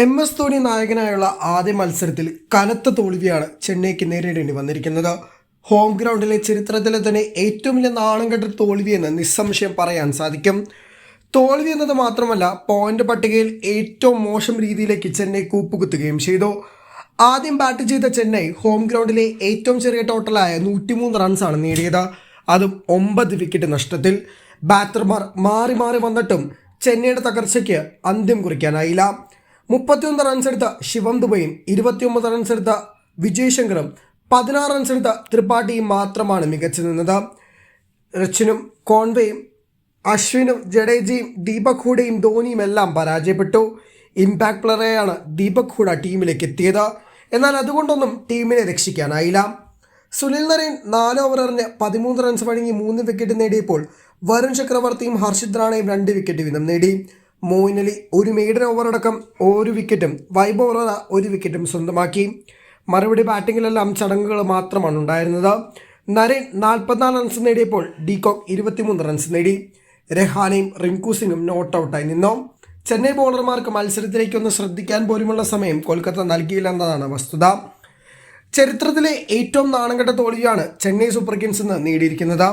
M S Dhoni നായകനായുള്ള ആദ്യ മത്സരത്തിൽ കനത്ത തോൽവിയാണ് ചെന്നൈക്ക് നേരിടേണ്ടി വന്നിരിക്കുന്നത്. ഹോം ഗ്രൗണ്ടിലെ ചരിത്രത്തിലെ തന്നെ ഏറ്റവും വലിയ നാണം കെട്ട തോൽവിയെന്ന് നിസ്സംശയം പറയാൻ സാധിക്കും. തോൽവി എന്നത് മാത്രമല്ല പോയിന്റ് പട്ടികയിൽ ഏറ്റവും മോശം രീതിയിലേക്ക് ചെന്നൈ കൂപ്പുകുത്തുകയും ചെയ്തു. ആദ്യം ബാറ്റ് ചെയ്ത ചെന്നൈ ഹോം ഗ്രൗണ്ടിലെ ഏറ്റവും ചെറിയ ടോട്ടലായ നൂറ്റിമൂന്ന് റൺസാണ് നേടിയത്. അതും ഒമ്പത് വിക്കറ്റ് നഷ്ടത്തിൽ. ബാറ്റർമാർ മാറി മാറി വന്നിട്ടും ചെന്നൈയുടെ തകർച്ചയ്ക്ക് അന്ത്യം കുറിക്കാനായില്ല. മുപ്പത്തിയൊന്ന് റൺസ് എടുത്ത ശിവം ദുബൈയും ഇരുപത്തിയൊമ്പത് റൺസ് എടുത്ത വിജയ് ശങ്കറും പതിനാറ് റൺസ് എടുത്ത ത്രിപാഠിയും മാത്രമാണ് മികച്ചു നിന്നത്. റച്ചിനും കോൺവേയും അശ്വിനും ജഡേജയും ദീപക് ഹൂഡയും ധോണിയും എല്ലാം പരാജയപ്പെട്ടു. ഇമ്പാക്ട് പ്ലെയറെയാണ് ദീപക് ഹൂഡ ടീമിലേക്ക് എത്തിയത്. എന്നാൽ അതുകൊണ്ടൊന്നും ടീമിനെ രക്ഷിക്കാനായില്ല. സുനിൽ നരേൻ നാല് ഓവർ എറിഞ്ഞ് പതിമൂന്ന് റൺസ് വഴങ്ങി മൂന്ന് വിക്കറ്റ് നേടിയപ്പോൾ വരുൺ ചക്രവർത്തിയും ഹർഷിത് റാണയും രണ്ട് വിക്കറ്റ് വീതം നേടി. മോയിൻ അലി ഒരു മെയ്ഡൻ ഓവറടക്കം ഒരു വിക്കറ്റും വൈഭവ് റോറ ഒരു വിക്കറ്റും സ്വന്തമാക്കി. മറുപടി ബാറ്റിങ്ങിലെല്ലാം ചടങ്ങുകൾ മാത്രമാണ് ഉണ്ടായിരുന്നത്. നരേൻ നാൽപ്പത്തിനാല് റൺസ് നേടിയപ്പോൾ ഡീകോക്ക് ഇരുപത്തിമൂന്ന് റൺസ് നേടി. രഹാനയും റിങ്കു സിംഗും നോട്ട് ഔട്ടായി നിന്നു. ചെന്നൈ ബോളർമാർക്ക് മത്സരത്തിലേക്കൊന്ന് ശ്രദ്ധിക്കാൻ പോലുമുള്ള സമയം കൊൽക്കത്ത നൽകിയില്ല എന്നതാണ് വസ്തുത. ചരിത്രത്തിലെ ഏറ്റവും നാണംകെട്ട തോൽവിയാണ് ചെന്നൈ സൂപ്പർ കിങ്സ് ഇന്ന് നേടിയിരിക്കുന്നത്.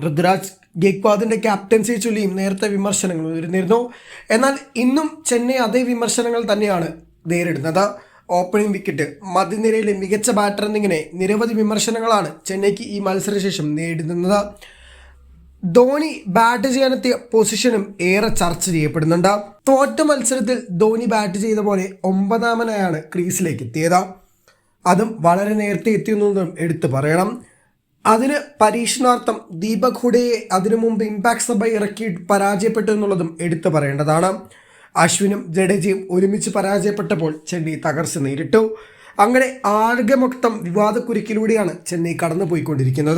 ഋതുരാജ് ഗേക്വാദിന്റെ ക്യാപ്റ്റൻസി ചൊല്ലിയും നേരത്തെ വിമർശനങ്ങൾ ഉയർന്നിരുന്നു. എന്നാൽ ഇന്നും ചെന്നൈ അതേ വിമർശനങ്ങൾ തന്നെയാണ് നേരിടുന്നത്. ഓപ്പണിംഗ് വിക്കറ്റ് മധ്യനിരയിലെ മികച്ച ബാറ്റർ എന്നിങ്ങനെ നിരവധി വിമർശനങ്ങളാണ് ചെന്നൈക്ക് ഈ മത്സരശേഷം നേരിടുന്നത്. ധോണി ബാറ്റ് ചെയ്യാനെത്തിയ പൊസിഷനും ഏറെ ചർച്ച ചെയ്യപ്പെടുന്നുണ്ട്. തോറ്റ മത്സരത്തിൽ ധോണി ബാറ്റ് ചെയ്ത പോലെ ഒമ്പതാമനായാണ് ക്രീസിലേക്ക് എത്തിയത്. അതും വളരെ നേരത്തെ എത്തിയെന്നതും എടുത്തു പറയണം. അതിന് പരീക്ഷണാർത്ഥം ദീപക് ഹുഡയെ അതിനു മുമ്പ് ഇമ്പാക്ട് സഭ ഇറക്കി പരാജയപ്പെട്ടു എന്നുള്ളതും എടുത്തു പറയേണ്ടതാണ്. അശ്വിനും ജഡേജയും ഒരുമിച്ച് പരാജയപ്പെട്ടപ്പോൾ ചെന്നൈ തകർച്ച നേരിട്ടു. അങ്ങനെ ആകെ മൊത്തം വിവാദക്കുരുക്കിലൂടെയാണ് ചെന്നൈ കടന്നുപോയിക്കൊണ്ടിരിക്കുന്നത്.